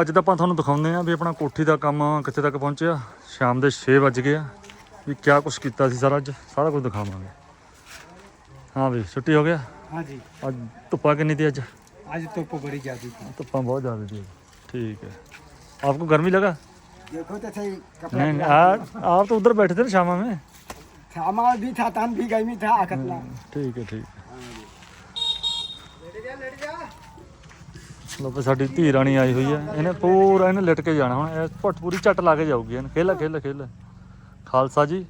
ਅੱਜ ਤਾਂ ਆਪਾਂ ਤੁਹਾਨੂੰ ਦਿਖਾਉਂਦੇ ਆ ਵੀ ਆਪਣਾ ਕੋਠੀ ਦਾ ਕੰਮ ਕਿੱਥੇ ਤੱਕ ਪਹੁੰਚਿਆ ਸ਼ਾਮ ਦੇ 6 ਵੱਜ ਗਏ ਆ ਵੀ ਕਿਆ ਕੁਝ ਕੀਤਾ ਸੀ ਸਾਰਾ ਅੱਜ ਸਾਰਾ ਕੁਝ ਦਿਖਾਵਾਂਗੇ ਹਾਂ ਵੀ ਛੁੱਟੀ ਹੋ ਗਿਆ हाँ जी ਅੱਜ ਧੁੱਪਾ ਕਿੰਨੀ ਤੀ ਅੱਜ आज तो बड़ी ज्यादा थी ਧੁੱਪਾਂ ਬਹੁਤ ਜ਼ਿਆਦਾ थी ठीक है आपको गर्मी लगा देखो तो सही कपड़ा नहीं नहीं, आप आप तो उधर बैठे थे ना शामा में सामान भी था तन भी गर्मी था अकतला ਠੀਕ ਹੈ ਠੀਕ ਲੋ ਸਾਡੀ ਧੀ ਰਾਣੀ ਆਈ ਹੋਈ ਹੈ। ਇਹਨੇ ਪੂਰਾ ਇਹਨੇ ਲਿਟ ਕੇ ਜਾਣਾ ਹੁਣ। ਇਹ ਭੁੱਟ ਪੂਰੀ ਝੱਟ ਲਾ ਕੇ ਜਾਊਗੀ। ਇਹਨੇ ਖੇਲ ਖੇਲ ਖੇਲ। ਖਾਲਸਾ ਜੀ।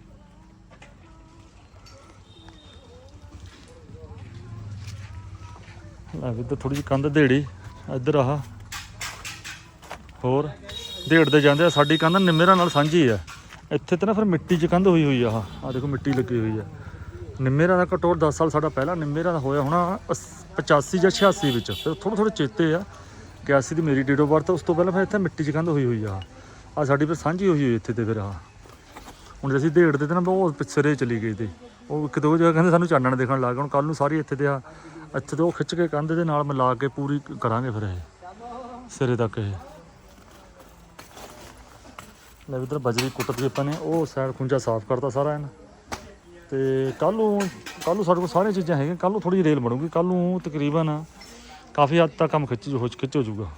ਲੈ ਵੀ ਤੇ ਥੋੜੀ ਜਿਹੀ ਕੰਧ ਢੇੜੀ ਇੱਧਰ ਆਹ। ਹੋਰ। ਢੇੜਦੇ ਜਾਂਦੇ ਆ। ਸਾਡੀ ਕੰਧ ਨਿੰਮੇਰਾਂ ਨਾਲ ਸਾਂਝੀ ਆ। ਇੱਥੇ ਤੇ ਨਾ ਫਿਰ ਮਿੱਟੀ 'ਚ ਕੰਧ ਹੋਈ ਹੋਈ ਆ ਆਹ। ਆਹ ਦੇਖੋ ਮਿੱਟੀ ਲੱਗੀ ਹੋਈ ਆ। ਨਿੰਮੇਰਾ ਦਾ ਘਟੋਰ 10 ਸਾਲ ਸਾਡਾ ਪਹਿਲਾਂ ਨਿੰਮੇਰਾ ਦਾ ਹੋਇਆ ਹੋਣਾ ਅਸ- 85 ਜਾਂ 86 ਵਿੱਚ। ਫਿਰ ਥੋੜੇ ਥੋੜੇ ਚੇਤੇ ਆ। 81 ਦੀ ਮੇਰੀ ਡੇਟ ਆਫ ਬਰਥ ਉਸ ਤੋਂ ਪਹਿਲਾਂ ਫਿਰ ਇੱਥੇ ਮਿੱਟੀ 'ਚ ਕੰਧ ਹੋਈ ਹੋਈ ਆ। ਆ ਸਾਡੀ ਫਿਰ ਸਾਂਝੀ ਹੋਈ ਹੋਈ ਇੱਥੇ ਤੇ ਫਿਰ ਆ। ਹੁਣ ਜੇ ਅਸੀਂ ਢੇੜਦੇ ਤੇ ਨਾ ਬਹੁਤ ਪਿਛਰੇ ਚਲੀ ਗਈ ਤੇ। ਉਹ ਇੱਕ ਦੋ ਜਗ੍ਹਾ ਕਹਿੰਦੇ ਸਾਨੂੰ ਚਾਨਣ ਦੇਖਣ ਲੱਗ ਗਏ। ਹੁਣ ਕੱਲ ਨੂੰ ਸਾਰੀ ਇੱਥੇ ਤੇ ਆ। ਇੱਥੇ ਤੇ ਉਹ ਖਿੱਚ ਕੇ ਕੰਧ ਦੇ ਨਾਲ ਮਿਲਾ ਕੇ ਪੂਰੀ ਕਰਾਂਗੇ ਫਿਰ ਇਹ। ਸਿਰੇ ਤੱਕ ਇਹ। ਲੈ ਇਧਰ ਬਜਰੀ ਕੁੱਟ ਕੇ ਆਪਾਂ ਨੇ, ਉਹ ਸਾਈਡ ਖੁੰਝਾ ਸਾਫ਼ ਕਰਤਾ ਸਾਰਾ ਇਹਨਾਂ। ਤੇ ਕੱਲ ਨੂੰ ਕੱਲ ਨੂੰ ਸਾਡੇ ਕੋਲ ਸਾਰੀਆਂ ਚੀਜ਼ਾਂ ਹੈਗੀਆਂ। ਕੱਲ ਨੂੰ ਥੋੜੀ ਜਿਹੀ ਰੇਲ ਬਣੂਗੀ। ਕੱਲ ਨੂੰ ਤਕਰੀਬਨ ਕਾਫੀ ਹੱਦ ਤੱਕ ਕੰਮ ਖਿੱਚ ਹੋ ਖਿੱਚ ਹੋ ਜਾਊਗਾ।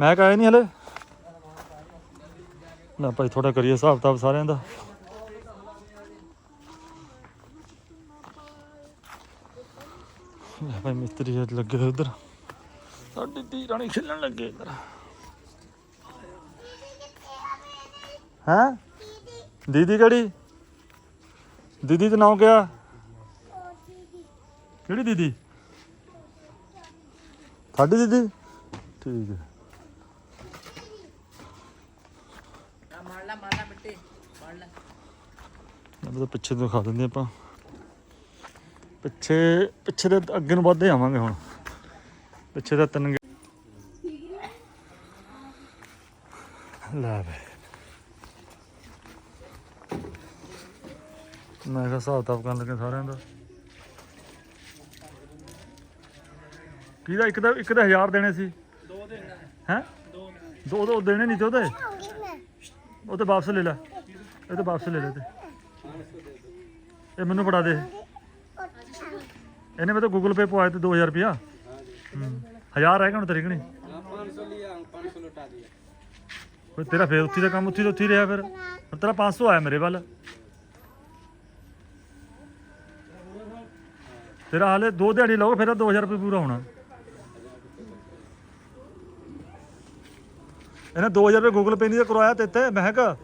ਮੈਂ ਕਹਾਂ ਨਹੀਂ ਹਲੇ? ਨਾ ਭਾਈ ਥੋੜਾ ਕਰੀਏ ਹਿਸਾਬ ਕਿਤਾਬ ਸਾਰਿਆਂ ਦਾ। ਭਾਈ, ਮਿਸਤਰੀ ਲੱਗੇ ਹੋਏ ਉਧਰ। ਸਾਡੀ ਧੀ ਰਾਣੀ ਖੇਲਣ ਲੱਗੇ ਇੱਧਰ। ਹੈਂ? ਦੀਦੀ ਕਿਹੜੀ? ਦੀਦੀ ਦਾ ਨਾਮ ਕਿਆ ਕਿਹੜੀ ਦੀਦੀ? ਤੁਹਾਡੀ ਦੀਦੀ? ਠੀਕ ਹੈ। ਬਿੱਟੇ ਇਹ ਤਾਂ ਪਿੱਛੇ ਤੋਂ ਦਿਖਾ ਦਿੰਦੇ ਆਪਾਂ। ਪਿੱਛੇ ਪਿੱਛੇ ਦੇ ਅੱਗੇ ਨੂੰ ਵੱਧਦੇ ਆਵਾਂਗੇ ਹੁਣ। ਪਿੱਛੇ ਦਾ ਤਿੰਨ ਲੈ ਵੇ। ਮੈਂ ਕਿਹਾ ਹਿਸਾਬ ਕਿਤਾਬ ਕਰਨ ਲੱਗੇ ਸਾਰਿਆਂ ਦਾ। ਕਿਹਦਾ? ਇੱਕ ਦਾ ਇੱਕ ਦਾ 1000 ਦੇਣੇ ਸੀ। ਦੋ ਦੇਣੇ ਹੈ? ਦੋ ਦੋ ਦੇਣੇ ਨਹੀਂ ਤੇ ਉਹ ਤੇ ਵਾਪਸ ਲੈ ਲੈ। ਇਹ ਤੇ ਵਾਪਸ ਲੈ ਲੈ ਤੇ। ਇਹ ਮੈਨੂੰ ਫੜਾ ਦੇ। ਇਹਨੇ ਮੈਂ ਤਾਂ ਗੂਗਲ ਪੇ ਪਵਾਇਆ ਤੇ 2000 ਰੁਪਿਆ ਹੂੰ। 1000 ਰਹਿ ਗਿਆ ਹੁਣ ਤੇਰੇ ਕਣੀ ਕੋਈ ਤੇਰਾ ਫੇਰ ਉੱਥੀ ਦਾ ਕੰਮ ਉੱਥੀ ਦਾ ਉੱਥੀ ਰਿਹਾ ਫਿਰ। ਤੇਰਾ 500 ਆਇਆ ਮੇਰੇ ਵੱਲ। ਫਿਰ ਹਾਲੇ ਦੋ ਦਿਹਾੜੀ ਲਾਓ, ਫਿਰ 2000 ਰੁਪਏ ਪੂਰਾ ਹੋਣਾ। ਇਹਨੇ 2000 ਰੁਪਏ ਗੂਗਲ ਪੇ ਨਹੀਂ ਕਰਵਾਇਆ ਤੇ ਤੇ ਮੈਂ ਕਿਹਾ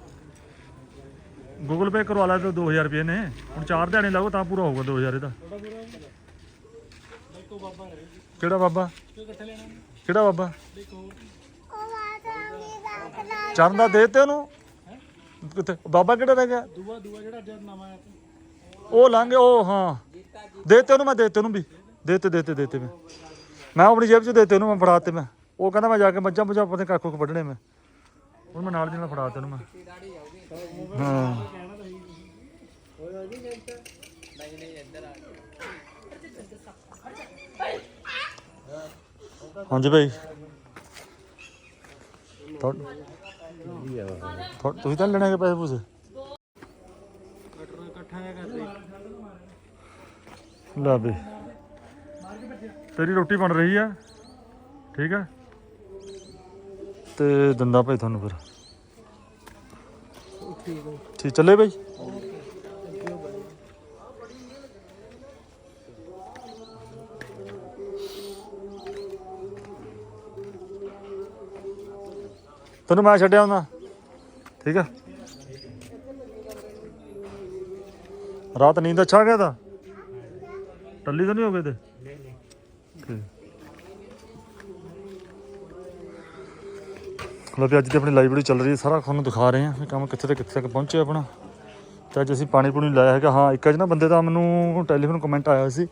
ਗੂਗਲ ਪੇ ਕਰਵਾ ਲਿਆ ਤੇ 2000 ਰੁਪਏ ਨੇ। ਹੁਣ ਚਾਰ ਦਿਹਾੜੀ ਲਾਓ ਤਾਂ ਪੂਰਾ ਹੋਊਗਾ 2000 ਇਹਦਾ। ਕਿਹੜਾ ਬਾਬਾ? ਕਿਹੜਾ ਬਾਬਾ? ਚਰਨ ਦਾ ਦੇ ਤੇ ਉਹਨੂੰ? ਕਿੱਥੇ? ਬਾਬਾ ਕਿਹੜਾ ਰਹਿ ਗਿਆ? ਦੂਆ ਦੂਆ ਜਿਹੜਾ ਜਦ ਨਵਾਂ ਆਇਆ ਉਹ ਲੰਘ ਉਹ, ਹਾਂ। ਦੇ ਤੇ ਉਹਨੂੰ, ਮੈਂ ਦੇ ਤੇ ਉਹਨੂੰ ਵੀ। ਦੇਤੇ, ਦੇ ਤੇ ਮੈਂ। ਮੈਂ ਆਪਣੀ ਜੇਬ 'ਚ ਦੇ ਉਹਨੂੰ, ਮੈਂ ਫੜਾ ਮੈਂ। ਉਹ ਕਹਿੰਦਾ ਮੈਂ ਜਾ ਕੇ ਮੱਝਾਂ ਮੁੱਝਾਂ ਆਪਣੇ ਕੱਖ ਕੁੱਖ ਵੱਢਣੇ ਮੈਂ। ਹੁਣ ਮੈਂ ਨਾਲ ਦੀ ਨਾਲ ਫੜਾ ਉਹਨੂੰ ਮੈਂ। ਹਾਂ। ਹਾਂਜੀ ਭਾਈ। ਤੁਸੀਂ ਤਾਂ ਨੀ ਲੈਣੇ ਪੈਸੇ ਪੂਸੇ? ਲੈ ਬਈ ਤੇਰੀ ਰੋਟੀ ਬਣ ਰਹੀ ਆ। ਠੀਕ ਆ। ਤੇ ਦੰਦਾ ਭਾਈ ਤੁਹਾਨੂੰ ਫਿਰ। ਠੀਕ, ਚੱਲੇ ਬਈ ਤੈਨੂੰ ਮੈਂ ਛੱਡਿਆ ਹੁੰਦਾ। ਠੀਕ ਆ। ਰਾਤ ਨੀਂਦ ਅੱਛਾ ਆ ਗਿਆ ਤਾਂ? ਟੱਲੀ ਤਾਂ ਨਹੀਂ ਹੋ ਗਏ ਤੇ? ਠੀਕ। ਲੋ ਵੀ ਅੱਜ ਦੀ ਆਪਣੀ ਲਾਈਬ੍ਰੇਰੀ ਚੱਲ ਰਹੀ ਹੈ ਸਾਰਾ ਤੁਹਾਨੂੰ ਦਿਖਾ ਰਹੇ ਹਾਂ। ਵੀ ਕੰਮ ਕਿੱਥੇ ਤੇ ਕਿੱਥੇ ਤੱਕ ਪਹੁੰਚਿਆ ਆਪਣਾ। ਤੇ ਅੱਜ ਅਸੀਂ ਪਾਣੀ ਪੂਣੀ ਲਾਇਆ ਹੈਗਾ। ਹਾਂ ਇੱਕ ਅੱਜ ਨਾ ਬੰਦੇ ਦਾ ਮੈਨੂੰ ਟੈਲੀਫੋਨ ਕਮੈਂਟ ਆਇਆ ਸੀ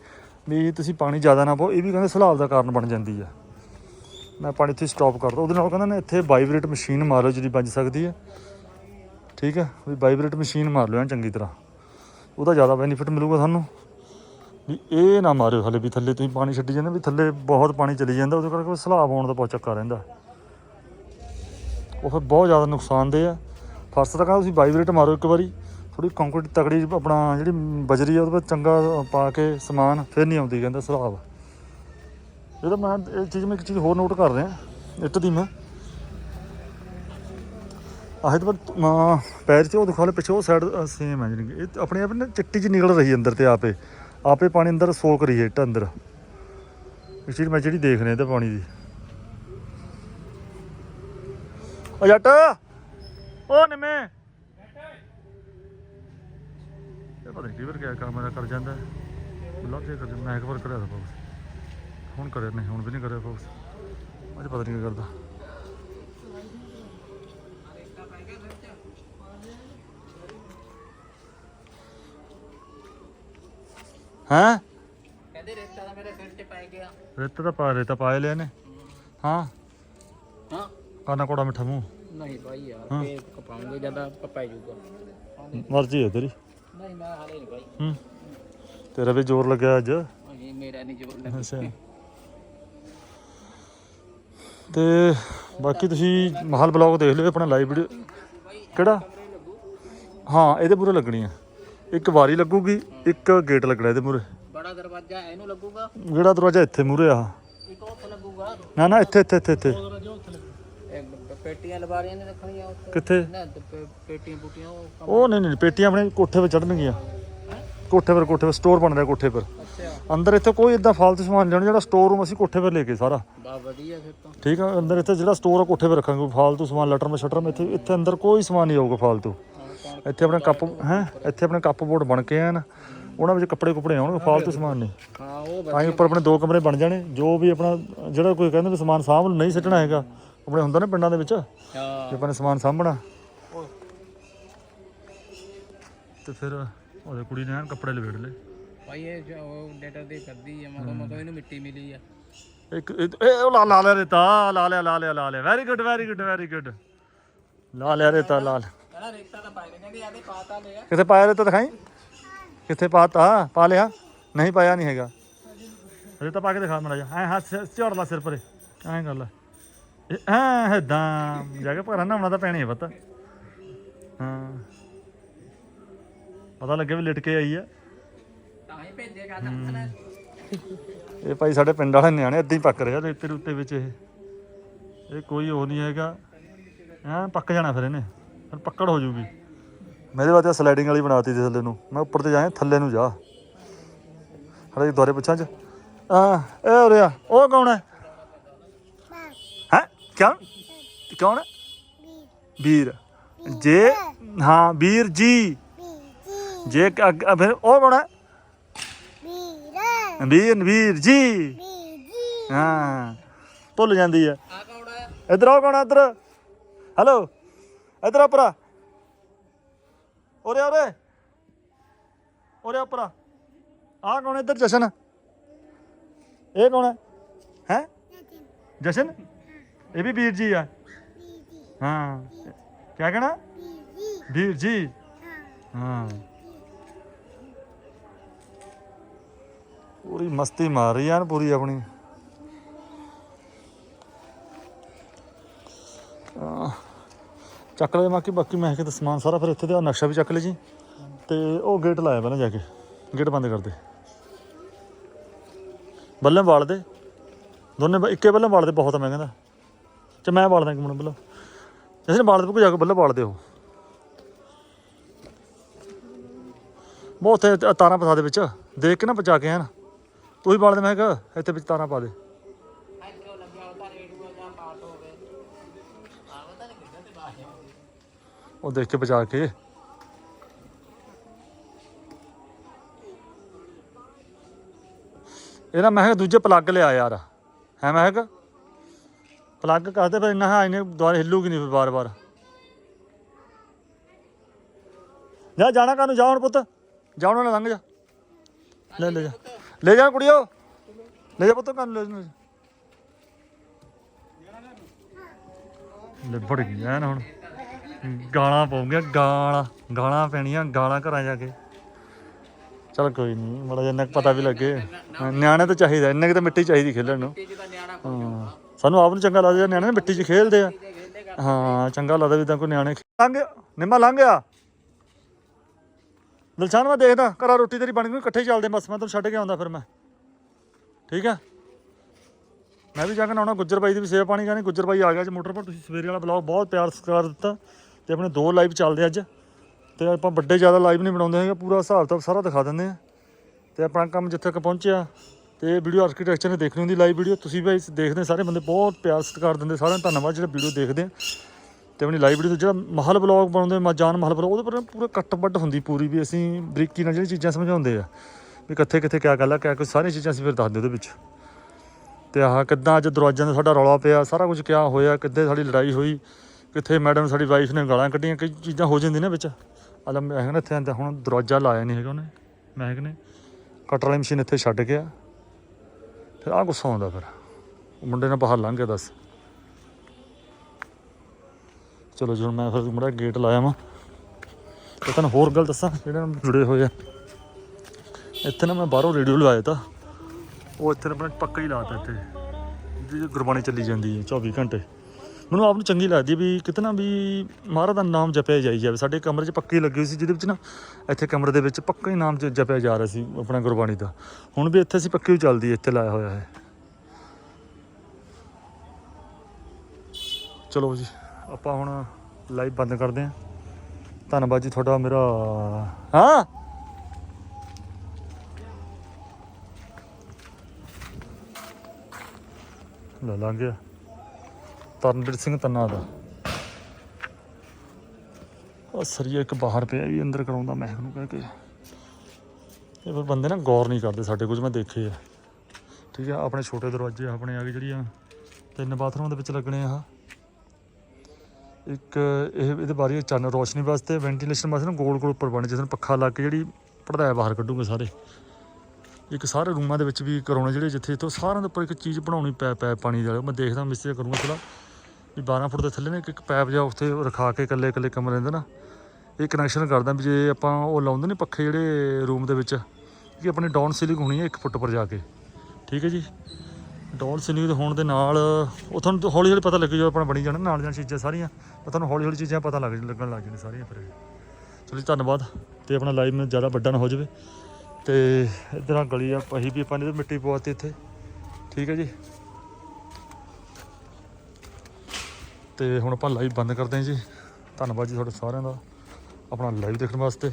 ਵੀ ਤੁਸੀਂ ਪਾਣੀ ਜ਼ਿਆਦਾ ਨਾ ਪਾਓ। ਇਹ ਵੀ ਕਹਿੰਦੇ ਸਲਾਬ ਦਾ ਕਾਰਨ ਬਣ ਜਾਂਦੀ ਆ। ਮੈਂ ਪਾਣੀ ਇੱਥੇ ਸਟਾਪ ਕਰਦਾ ਉਹਦੇ ਨਾਲ ਕਹਿੰਦਾ ਨੇ ਇੱਥੇ ਵਾਈਬ੍ਰੇਟ ਮਸ਼ੀਨ ਮਾਰ ਜਿਹੜੀ ਵੱਜ ਸਕਦੀ ਹੈ ਠੀਕ ਹੈ? ਵੀ ਵਾਈਬ੍ਰੇਟ ਮਸ਼ੀਨ ਮਾਰ ਲਿਓ ਐਨ ਚੰਗੀ ਤਰ੍ਹਾਂ। ਉਹਦਾ ਜ਼ਿਆਦਾ ਬੈਨੀਫਿਟ ਮਿਲੂਗਾ ਤੁਹਾਨੂੰ। ਵੀ ਇਹ ਨਾ ਮਾਰਿਓ ਹਲੇ ਵੀ ਥੱਲੇ, ਤੁਸੀਂ ਪਾਣੀ ਛੱਡੀ ਜਾਂਦੇ ਵੀ ਥੱਲੇ ਬਹੁਤ ਪਾਣੀ ਚਲੀ ਜਾਂਦਾ, ਉਹਦੇ ਕਰਕੇ ਸਲਾਬ ਆਉਣ ਦਾ ਬਹੁਤ ਚੱਕਰ ਰਹਿੰਦਾ। ਉਹ ਫਿਰ ਬਹੁਤ ਜ਼ਿਆਦਾ ਨੁਕਸਾਨਦੇ ਆ। ਫਰਸ਼ ਤਾਂ ਕਹਿੰਦਾ ਤੁਸੀਂ ਵਾਈਬ੍ਰੇਟ ਮਾਰੋ ਇੱਕ ਵਾਰੀ ਥੋੜੀ ਕੰਕਰੀਟ ਤਕੜੀ ਆਪਣਾ ਜਿਹੜੀ ਬਜਰੀ ਆ, ਉਹਦੇ ਵਿੱਚ ਚੰਗਾ ਪਾ ਕੇ ਸਮਾਨ ਫਿਰ ਨਹੀਂ ਆਉਂਦੀ, ਕਹਿੰਦਾ ਸਲਾਬ ਇਹਦਾ ਮੈਂ ਇਹ ਚੀਜ਼ ਮੈਂ ਇੱਕ ਚੀਜ਼ ਹੋਰ ਨੋਟ ਕਰ ਰਿਹਾ ਇੱਟ ਦੀ ਮੈਂ। ਆਹ ਇਹਦੇ ਪਰ ਪੈਰ 'ਚ ਉਹ ਦਿਖਾ ਲੈ ਪਿੱਛੇ ਉਹ ਸਾਈਡ ਸੇਮ ਹੈ ਜਿਹੜੀ, ਇਹ ਆਪਣੇ ਆਪ ਨਾ ਚਿੱਟੀ 'ਚ ਨਿਕਲ ਰਹੀ ਅੰਦਰ ਤੇ ਆਪੇ। ਆਪੇ ਪਾਣੀ ਅੰਦਰ ਸੋਕ ਰਹੀ ਹੈ ਇੱਟ ਅੰਦਰ। ਇਹ ਮੈਂ ਜਿਹੜੀ ਦੇਖ ਰਿਹਾ ਇਹਦਾ ਪਾਣੀ ਦੀ। ਓ ਜੱਟ! ਓ ਨਿੰਮੇ! ਇਹ ਪਤਾ ਨਹੀਂ ਕੀ ਵਰ ਕੰਮ ਮੇਰਾ ਕਰ ਜਾਂਦਾ। ਲੱਭ ਜੇ ਕਰ ਜਾਂਦਾ ਮੈਂ ਇੱਕ ਵਾਰ ਕਰਿਆ ਤਾਂ ਹੁਣ ਕਰਿਆ ਨਹੀਂ ਹੁਣ ਵੀ ਨਹੀਂ ਕਰਿਆ ਫੋਕਸ ਅੱਜ ਪਤਾ ਨਹੀਂ ਕੀ ਕਰਦਾ। ਹੈਂ? ਕਹਿੰਦੇ ਰੇਤਾ ਤਾਂ ਮੇਰੇ ਸਿਰ 'ਚ ਪੈ ਗਿਆ। ਰੇਤਾ ਤਾਂ ਪਾ ਰੇਤਾ ਪਾਏ ਲਿਆ ਨੇ ਹਾਂ? ਹਾਂ? ਕਾਨਾ ਕੋੜਾ ਮਿੱਠਾ ਮੂੰਹ। ਨਹੀਂ ਭਾਈ ਯਾਰ ਹਾਂ। ਫੇਰ ਕਪਾਉਂਗੇ ਜਦਾ ਪੈ ਜਾਊਗਾ ਮਰਜ਼ੀ ਹੈ ਤੇਰੀ। ਨਹੀਂ ਮੈਂ ਹਾਲੇ ਨਹੀਂ ਭਾਈ। ਹੂੰ। ਤੇਰਾ ਵੀ ਜ਼ੋਰ ਲੱਗਿਆ ਅੱਜ। ਅਜੇ ਮੇਰਾ ਨਹੀਂ ਜੋਰ ਲੱਗ ਅੱਛਾ। ਤੇ ਬਾਕੀ ਤੁਸੀਂ ਮਹਲ ਬਲੌਗ ਦੇਖ ਲਿਓ ਆਪਣਾ ਲਾਈਵ ਵੀਡੀਓ ਕਿਹੜਾ? ਹਾਂ ਇਹਦੇ ਪੂਰੇ ਲੱਗਣੀ ਆ। ਇੱਕ ਵਾਰੀ ਲੱਗੂਗੀ ਇੱਕ ਗੇਟ ਲੱਗਣਾ ਇਹਦੇ ਮੂਰੇ ਬੜਾ ਦਰਵਾਜ਼ਾ ਇਹਨੂੰ ਲੱਗੂਗਾ? ਜਿਹੜਾ ਦਰਵਾਜ਼ਾ ਇੱਥੇ ਮੂਰੇ ਆ। ਇੱਕ ਉੱਥੇ ਲੱਗੂਗਾ? ਨਾ ਨਾ ਇੱਥੇ ਇੱਥੇ ਇੱਥੇ ਇੱਥੇ। ਇਹ ਪੇਟੀਆਂ ਲਵਾਰੀਆਂ ਨੇ ਰੱਖਣੀਆਂ ਉੱਥੇ। ਕਿੱਥੇ? ਨਾ ਤੇ ਪੇ- ਪੇਟੀਆਂ ਬੂਟੀਆਂ ਉਹ ਕੰਮ ਉਹ ਨਹੀਂ ਨਹੀਂ ਪੇਟੀਆਂ ਆਪਣੇ ਕੋਠੇ 'ਤੇ ਚੜਨਗੀਆਂ ਕੋਠੇ ਪਰ ਕੋਠੇ 'ਤੇ ਸਟੋਰ ਬਣ ਰਿਹਾ ਕੋਠੇ ਪਰ। ਅੱਛਾ। ਅੰਦਰ ਇੱਥੇ ਕੋਈ ਇਦਾਂ ਫਾਲਤੂ ਸਮਾਨ ਲੈਣਾ ਜਿਹੜਾ ਸਟੋਰ ਰੂਮ ਅਸੀਂ ਕੋਠੇ ਪਰ ਲੈ ਕੇ ਸਾਰਾ। ਬਾ ਵਧੀਆ ਫਿਰ ਤਾਂ। ਠੀਕ ਆ ਅੰਦਰ ਇੱਥੇ ਜਿਹੜਾ ਸਟੋਰ ਆ ਕੋਠੇ 'ਤੇ ਰੱਖਾਂਗੇ ਕੋਈ ਫਾਲਤੂ ਸਮਾਨ ਲਟਰ ਮੇ ਸ਼ਟਰ ਮੇ ਇੱਥੇ ਇੱਥੇ ਅੰਦਰ ਕੋਈ ਸਮਾਨ ਨਹੀਂ ਆਊਗਾ ਫਾਲਤੂ। ਇੱਥੇ ਆਪਣਾ ਕੱਪ ਹੈ? ਇੱਥੇ ਆਪਣੇ ਕੱਪ ਬੋਰਡ ਬਣ ਕੇ ਆਣ ਉਹਨਾਂ ਵਿੱਚ ਕੱਪੜੇ ਕੁਪੜੇ ਆਉਣਗੇ ਫਾਲਤੂ ਸਮਾਨ ਨਹੀਂ। ਹਾਂ ਉਹ ਤਾਂ ਹੀ ਉੱਪਰ ਆਪਣੇ ਦੋ ਕਮਰੇ ਬਣ ਜਾਣੇ ਜੋ ਵੀ ਆਪਣਾ ਜਿਹੜਾ ਕੋਈ ਕਹਿੰਦਾ ਵੀ ਸਮਾਨ ਸਾਂਭ ਨਹੀਂ ਸਿੱਟਣਾ ਹੈਗਾ ਆਪਣੇ ਹੁੰਦਾ ਨਾ ਪਿੰਡਾਂ ਦੇ ਵਿੱਚ ਹਾਂ ਆਪਾਂ ਨੇ ਸਮਾਨ ਸਾਂਭਣਾ। ਤੇ ਫਿਰ ਉਹਦੇ ਕੁੜੀ ਨੇ ਐਨ ਕੱਪੜੇ ਲਵੇੜ ਲਏ। ਭਾਈ ਇਹ ਜੋ ਡੇਟਾ ਦੇ ਕਰਦੀ ਹੈ ਮਤਲਬ ਮਤਲਬ ਇਹਨੂੰ ਮਿੱਟੀ ਮਿਲੀ ਆ। ਇੱਕ ਇਹ ਇਹ ਉਹ ਲਾ ਲਾ ਲਿਆ ਰੇਤਾ ਲਾ ਲਿਆ ਲਾ ਲਿਆ ਲਾ ਲਿਆ। Very good very good very good ਲਾ ਲਿਆ ਰੇਤਾ ਲਾ ਲਿਆ। ਕਹਿੰਦਾ ਰੇਤਾ ਤਾਂ ਪਾਈ ਨੇ ਕਹਿੰਦੇ ਆਦੇ ਪਾਤਾ ਲਿਆ ਕਿੱਥੇ ਪਾਇਆ ਰੇਤਾ ਦਿਖਾਈ? ਕਿੱਥੇ ਪਾਤਾ? ਪਾ ਲਿਆ। ਨਹੀਂ ਪਾਇਆ ਨਹੀਂ ਹੈਗਾ। ਰੇਤਾ ਪਾ ਕੇ ਦਿਖਾ ਮੜਾ ਜਾ ਐ ਹੱਥ ਝਾੜ ਲਾ ਸਿਰ ਪਰੇ। ਐਂ ਕਰ ਲੈ। ਇਹ ਐ ਹਦਾਂ ਜਾ ਕੇ ਭਰਾ ਨਹਾਉਣਾ ਤਾਂ ਪੈਣੀ ਹੈ ਪਤਾ। ਹਾਂ। ਪਤਾ ਲੱਗੇ ਵੀ ਲਿਟ ਕੇ ਆਈ ਆ। ਤਾਂ ਹੀ ਭੇਜੇ ਗੱਲ ਹੱਸਣਾ ਇਹ ਭਾਈ ਸਾਡੇ ਪਿੰਡ ਵਾਲੇ ਨਿਆਣੇ ਅੱਧੀ ਪੱਕ ਰਿਹਾ ਰੇਤੇ ਦੇ ਉੱਤੇ ਵਿੱਚ ਇਹ। ਇਹ ਕੋਈ ਉਹ ਨਹੀਂ ਹੈਗਾ। ਐ ਪੱਕ ਜਾਣਾ ਫਿਰ ਇਹਨੇ। ਫਿਰ ਪੱਕੜ ਹੋ ਜੂਗੀ ਮੇਰੇ ਵਾਸਤੇ ਸਲਾਈਡਿੰਗ ਵਾਲੀ ਬਣਾਤੀ ਸੀ ਥੱਲੇ ਨੂੰ। ਮੈਂ ਉੱਪਰ ਤੇ ਜਾਏ ਥੱਲੇ ਨੂੰ ਜਾ। ਹਲੇ ਦੁਆਰੇ ਪੁੱਛਾਂ ਚ। ਆ ਇਹ ਆ। ਉਹ ਕੌਣ ਹੈ? ਹੈ? ਕੌਣ ਕੌਣ ਹੈ? ਵੀਰ। ਜੇ ਹਾਂ ਵੀਰ ਜੀ। ਜੇ। ਫਿਰ ਉਹ ਕੌਣ ਹੈ? ਵੀਰ। ਵੀਰ ਜੀ। ਹਾਂ। ਭੁੱਲ ਜਾਂਦੀ ਹੈ। ਆ ਕੌਣ ਹੈ ਇੱਧਰ ਆਓ ਕੌਣ ਇੱਧਰ। ਹੈਲੋ ਇੱਧਰ ਆ ਪਰਾ ਉਰੇ ਉਰੇ। ਉਰੇ ਆ ਪਰਾ ਆ ਕੌਣ ਹੈ ਜਸ਼ਨ। ਇਹ ਕੌਣ ਹੈ? ਹੈ? ਜਸ਼ਨ? ਇਹ ਵੀ ਵੀਰ ਜੀ ਆ। ਹਾਂ। ਕੀ ਕਹਿਣਾ? ਵੀਰ ਜੀ। ਹਾਂ। ਪੂਰੀ ਮਸਤੀ ਮਾਰ ਰਹੀ ਆ ਪੂਰੀ ਆਪਣੀ। ਆਹ, ਚੱਕ ਲੈ ਬਾਕੀ ਬਾਕੀ ਮੈਂ ਕਿਹਾ ਸਮਾਨ ਸਾਰਾ ਫਿਰ ਇੱਥੇ ਦਾ ਨਕਸ਼ਾ ਵੀ ਚੱਕ ਲਿਆ ਜੀ। ਤੇ ਉਹ ਗੇਟ ਲਾਇਆ ਪਹਿਲਾਂ ਜਾ ਕੇ, ਗੇਟ ਬੰਦ ਕਰ ਦੇ। ਬੱਲੇ ਵਾਲ ਦੇ। ਦੋਨੇ ਬ- ਇੱਕੇ ਬੱਲੇ ਵਾਲ ਦੇ ਬਹੁਤ ਆ ਮੈਂ ਕਹਿੰਦਾ। ਚ ਮੈਂ ਵਾਲਦਾ ਕਿ ਮੁੰਡਾ ਬੱਲੇ ਜਿਸਨੇ ਵਾਲ ਦੇ ਕੋ ਜਾ ਕੇ ਬੱਲੇ ਵਾਲ ਦੇ ਉਹ। ਬਹੁਤ ਤਾਰਾਂ ਪਸਾ ਦੇ ਵਿੱਚ। ਦੇਖ ਕੇ ਨਾ ਬਚਾ ਕੇ ਹਨ ਤੂੰ ਹੀ ਵਾਲ ਦੇ, ਮੈਂ ਕਿਹਾ, ਇੱਥੇ ਵਿੱਚ ਤਾਰਾਂ ਪਾ ਦੇ। ਰੇਡੂਆ ਆ ਪਤਾ ਨਹੀਂ ਕਿੱਦਾਂ ਤੇ ਬਾਹਰ ਉਹ ਦੇਖ ਕੇ ਬਚਾ ਕੇ। ਇਹਦਾ ਮੈਂ ਕਿਹਾ ਦੂਜੇ ਪਲੱਗ ਲਿਆ ਯਾਰ। ਹੈ ਮੈਂ ਕਿਹਾ? ਪਲੱਗ ਕਰਦੇ ਫਿਰ ਇੰਨਾ ਹਾਂ ਇਹਨੇ ਦੁਬਾਰਾ ਹਿੱਲੂਗੀ ਨਹੀਂ ਫਿਰ ਬਾਰ-ਬਾਰ ਜਾ ਜਾਣਾ ਕਾਨੂੰ ਜਾ ਹੁਣ ਪੁੱਤ। ਜਾ ਹੁਣ ਲੰਘ ਜਾ। ਲੈ ਲੈ ਜਾ। ਲੈ ਜਾ ਕੁੜੀਓ। ਲੈ ਜਾ ਪੁੱਤ ਕਾਨੂੰ ਲੈ ਜਾ? ਲਿਬੜ ਗਈ ਐਨ ਹੁਣ। ਗਾਲਾਂ ਪਾਉਂਗੀਆਂ ਗਾਲਾਂ ਗਾਲਾਂ ਪੈਣੀਆਂ ਗਾਲਾਂ ਘਰਾਂ ਜਾ ਕੇ। ਚਲ ਕੋਈ ਨਹੀਂ ਬੜਾ ਜਿੰਨਾ ਪਤਾ ਵੀ ਲੱਗੇ। ਨਿਆਣੇ ਤਾਂ ਚਾਹੀਦਾ ਇੰਨੇ ਕਿ ਤਾਂ ਮਿੱਟੀ ਚਾਹੀਦੀ ਖੇਲਣ ਨੂੰ। ਸਾਨੂੰ ਆਪ ਨੂੰ ਚੰਗਾ ਲੱਗਦਾ ਨਿਆਣੇ ਨਾ ਮਿੱਟੀ 'ਚ ਖੇਲਦੇ ਆ। ਹਾਂ ਚੰਗਾ ਲੱਗਦਾ ਵੀ ਤਾਂ ਕੋਈ ਨਿਆਣੇ ਲੰਘ ਨਿੰਮਾ ਲੰਘ ਗਿਆ। ਦਿਲਸ਼ਾਨ ਮੈਂ ਦੇਖਦਾ ਘਰਾਂ ਰੋਟੀ ਤੇਰੀ ਬਣ ਗਈ ਇਕੱਠੇ ਚੱਲਦੇ ਬਸ ਮੈਂ ਤੈਨੂੰ ਛੱਡ ਕੇ ਆਉਂਦਾ ਫਿਰ ਮੈਂ। ਠੀਕ ਆ ਮੈਂ ਵੀ ਜਾ ਕੇ ਨਾਉਣਾ ਗੁੱਜਰ ਬਾਈ ਦੀ ਵੀ ਸੇਵਾ ਪਾਣੀ ਕਰਨੀ। ਗੁੱਜਰ ਬਾਈ ਆ ਗਿਆ ਅੱਜ ਮੋਟਰ ਪਰ, ਤੁਸੀਂ ਸਵੇਰੇ ਵਾਲਾ ਬਲੌਗ ਬਹੁਤ ਪਿਆਰ ਸਤਿਕਾਰ ਦਿੱਤਾ ਤੇ ਆਪਣੇ ਦੋ ਲਾਈਵ ਚੱਲਦੇ ਅੱਜ। ਤੇ ਆਪਾਂ ਵੱਡੇ ਜ਼ਿਆਦਾ ਲਾਈਵ ਨਹੀਂ ਬਣਾਉਂਦੇ ਹੈਗੇ, ਪੂਰਾ ਹਿਸਾਬ ਤਾਂ ਸਾਰਾ ਦਿਖਾ ਦਿੰਦੇ ਆ। ਤੇ ਆਪਣਾ ਕੰਮ ਜਿੱਥੇ ਤੱਕ ਪਹੁੰਚਿਆ, ਤੇ ਵੀਡੀਓ ਆਰਕੀਟੈਕਚਰ ਨੇ ਦੇਖਣੀ ਹੁੰਦੀ ਲਾਈਵ ਵੀਡੀਓ ਤੁਸੀਂ ਵੀ ਦੇਖਦੇ ਸਾਰੇ ਬੰਦੇ, ਬਹੁਤ ਪਿਆਰ ਸਤਿਕਾਰ ਦਿੰਦੇ ਸਾਰਿਆਂ ਦਾ, ਧੰਨਵਾਦ ਜਿਹੜੇ ਵੀਡੀਓ ਦੇਖਦੇ ਆ। ਤੇ ਆਪਣੀ ਲਾਈਵ ਵੀਡੀਓ ਜਿਹੜਾ ਮਹਲ ਬਲੌਗ ਬਣਾਉਂਦੇ, ਮਾ ਜਾਨ ਮਹਲ ਬਲੌਗ ਉਹਦੇ ਪਰ ਨਾ ਪੂਰਾ ਕੱਟ ਵੱਡ ਹੁੰਦੀ ਪੂਰੀ ਵੀ ਅਸੀਂ ਬਰੀਕੀ ਨਾਲ ਜਿਹੜੀ ਚੀਜ਼ਾਂ ਸਮਝਾਉਂਦੇ ਆ। ਵੀ ਕਿੱਥੇ ਕਿੱਥੇ ਕਿਆ ਗੱਲ ਆ ਕਿਆ ਕੋਈ ਸਾਰੀਆਂ ਚੀਜ਼ਾਂ ਅਸੀਂ ਫਿਰ ਦੱਸਦੇ ਉਹਦੇ ਵਿੱਚ। ਤੇ ਆਹ ਕਿੱਦਾਂ ਅੱਜ ਦਰਵਾਜ਼ਿਆਂ ਦਾ ਸਾਡਾ ਰੌਲਾ ਪਿਆ, ਸਾਰਾ ਕੁਝ ਕਿਆ ਹੋਇਆ, ਕਿੱਦਾਂ ਸਾਡੀ ਲੜਾਈ ਹੋਈ, ਕਿੱਥੇ ਮੈਡਮ ਸਾਡੀ ਵਾਈਫ ਨੇ ਗਾਲਾਂ ਕੱਢੀਆਂ, ਕਈ ਚੀਜ਼ਾਂ ਹੋ ਜਾਂਦੀਆਂ ਨੇ ਵਿੱਚ। ਅਲਮ ਮੈਂ ਕਹਿੰਦਾ ਇੱਥੇ ਆਂਦਾ ਹੁਣ ਦਰਵਾਜ਼ਾ ਲਾਇਆ ਨਹੀਂ ਹੈਗਾ ਉਹਨੇ, ਮੈਂ ਕਹਿੰਦਾ ਕਟਰ ਵਾਲੀ ਮਸ਼ੀਨ ਇੱਥੇ ਛੱਡ ਗਿਆ। ਫਿਰ ਆ ਗੁੱਸਾ ਆਉਂਦਾ ਫਿਰ। ਮੁੰਡੇ ਨਾਲ ਬਾਹਰ ਲੰਘ ਗਿਆ, ਦੱਸ। ਚਲੋ ਜੀ, ਹੁਣ ਮੈਂ ਫਿਰ ਮੁੰਡਾ ਗੇਟ ਲਾਇਆ ਵਾਂ। ਤੇ ਤੁਹਾਨੂੰ ਹੋਰ ਗੱਲ ਦੱਸਾਂ, ਜਿਹੜੇ ਨਾਲ ਜੁੜੇ ਹੋਏ ਆ। ਇੱਥੇ ਨਾ ਮੈਂ ਬਾਹਰੋਂ ਰੇਡੀਓ ਲਵਾਇਆ ਤਾ। ਉਹ ਇੱਥੇ ਨਾ ਆਪਣਾ ਪੱਕਾ ਹੀ ਲਾਤਾ ਇੱਥੇ। ਜਿਹਦੀ ਗੁਰਬਾਣੀ ਚੱਲੀ ਜਾਂਦੀ ਹੈ 24 ਘੰਟੇ। ਮੈਨੂੰ ਆਪ ਨੂੰ ਚੰਗੀ ਲੱਗਦੀ ਵੀ ਕਿਤੇ ਨਾ ਵੀ ਮਹਾਰਾਜ ਦਾ ਨਾਮ ਜਪਿਆ ਜਾਈ ਜਾਵੇ। ਸਾਡੇ ਕਮਰੇ 'ਚ ਪੱਕੀ ਲੱਗੀ ਹੋਈ ਸੀ, ਜਿਹਦੇ ਵਿੱਚ ਨਾ ਇੱਥੇ ਕਮਰੇ ਦੇ ਵਿੱਚ ਪੱਕਾ ਹੀ ਨਾਮ ਜਪਿਆ ਜਾ ਰਿਹਾ ਸੀ ਆਪਣਾ ਗੁਰਬਾਣੀ ਦਾ। ਹੁਣ ਵੀ ਇੱਥੇ ਅਸੀਂ ਪੱਕੀ ਹੀ ਚੱਲਦੀ ਇੱਥੇ ਲਾਇਆ ਹੋਇਆ ਹੈ। ਚਲੋ ਜੀ, ਆਪਾਂ ਹੁਣ ਲਾਈਵ ਬੰਦ ਕਰਦੇ ਹਾਂ। ਧੰਨਵਾਦ ਜੀ ਤੁਹਾਡਾ, ਮੇਰਾ, ਹਾਂ? ਲੈ ਲਾਂਗੇ। ਗਿਆ ਤਰਨਵੀਰ ਸਿੰਘ ਤੰਨਾ ਦਾ। ਉਹ ਸਰੀਆ ਇੱਕ ਬਾਹਰ ਪਿਆ ਵੀ ਅੰਦਰ ਕਰਾਉਂਦਾ ਮਹਿਕ ਨੂੰ ਕਹਿ ਕੇ। ਇਹ ਫਿਰ ਬੰਦੇ ਨਾ ਗੌਰ ਨਹੀਂ ਕਰਦੇ ਸਾਡੇ ਕੁਝ ਮੈਂ ਦੇਖੇ ਆ। ਠੀਕ ਆ, ਆਪਣੇ ਛੋਟੇ ਦਰਵਾਜ਼ੇ ਆਪਣੇ ਆ ਗਏ ਜਿਹੜੀਆਂ ਤਿੰਨ ਬਾਥਰੂਮ ਦੇ ਵਿੱਚ ਲੱਗਣੇ ਆ। ਇੱਕ ਇਹ ਇਹਦੇ ਬਾਰੇ ਚੰਨ ਰੋਸ਼ਨੀ ਵਾਸਤੇ ਵੈਂਟੀਲੇਸ਼ਨ ਵਾਸਤੇ ਨਾ ਗੋਲ ਗੋਲ ਉੱਪਰ ਬਣੇ, ਜਿਸ ਨੂੰ ਪੱਖਾ ਲਾ ਕੇ ਜਿਹੜੀ ਪੜਦਾਇਆ ਬਾਹਰ ਕੱਢੂਗੇ ਸਾਰੇ। ਇੱਕ ਸਾਰੇ ਰੂਮਾਂ ਦੇ ਵਿੱਚ ਵੀ ਕਰਾਉਣੇ ਜਿਹੜੇ ਜਿੱਥੇ ਤੋਂ ਸਾਰਿਆਂ ਦੇ ਉੱਪਰ ਇੱਕ ਚੀਜ਼ ਬਣਾਉਣੀ ਪੈ ਪੈ ਪਾਣੀ ਦੇ ਮੈਂ ਦੇਖਦਾ ਮਿਸਤਰੀ ਕਰੂੰਗਾ ਥੋੜਾ ਵੀ 12 ਫੁੱਟ ਦੇ ਥੱਲੇ ਨੇ ਇੱਕ ਇੱਕ ਪੈਪ ਜਿਹਾ ਉੱਥੇ ਰਖਾ ਕੇ ਇਕੱਲੇ ਇਕੱਲੇ ਕਮਰੇ ਦੇ ਨਾ, ਇਹ ਕਨੈਕਸ਼ਨ ਕਰਦਾ ਵੀ ਜੇ ਆਪਾਂ ਉਹ ਲਾਉਂਦੇ ਨੇ ਪੱਖੇ ਜਿਹੜੇ ਰੂਮ ਦੇ ਵਿੱਚ, ਕਿ ਆਪਣੀ ਡਾਊਨ ਸੀਲਿੰਗ ਹੋਣੀ ਹੈ 1 ਫੁੱਟ ਪਰ ਜਾ ਕੇ। ਠੀਕ ਹੈ ਜੀ? ਡਾਊਨ ਸੀਲਿੰਗ ਦੇ ਹੋਣ ਦੇ ਨਾਲ ਉਹ ਤੁਹਾਨੂੰ ਹੌਲੀ ਹੌਲੀ ਪਤਾ ਲੱਗ ਜਾਊ ਆਪਣਾ ਬਣੀ ਜਾਣਾ, ਨਾਲ ਦੀਆਂ ਚੀਜ਼ਾਂ ਸਾਰੀਆਂ, ਤਾਂ ਤੁਹਾਨੂੰ ਹੌਲੀ ਹੌਲੀ ਚੀਜ਼ਾਂ ਪਤਾ ਲੱਗ ਲੱਗਣ ਲੱਗ ਜਾਣ ਸਾਰੀਆਂ ਫਿਰ। ਚਲੋ ਜੀ, ਧੰਨਵਾਦ, ਤੇ ਆਪਣਾ ਲਾਈਵ ਨੂੰ ਜ਼ਿਆਦਾ ਵੱਡਾ ਨਾ ਹੋ ਜਾਵੇ। ਤੇ ਇਧਰ ਗਲੀ ਆ ਪਹੀ ਵੀ ਆਪਾਂ ਨੇ ਮਿੱਟੀ ਪਵਾਤੀ ਇੱਥੇ। ਠੀਕ ਹੈ ਜੀ। ਤੇ ਹੁਣ ਆਪਾਂ ਲਾਈਵ ਬੰਦ ਕਰਦੇ ਹਾਂ ਜੀ। ਧੰਨਵਾਦ ਜੀ ਤੁਹਾਡੇ ਸਾਰਿਆਂ ਦਾ। ਆਪਣਾ ਲਾਈਵ ਦੇਖਣ ਵਾਸਤੇ।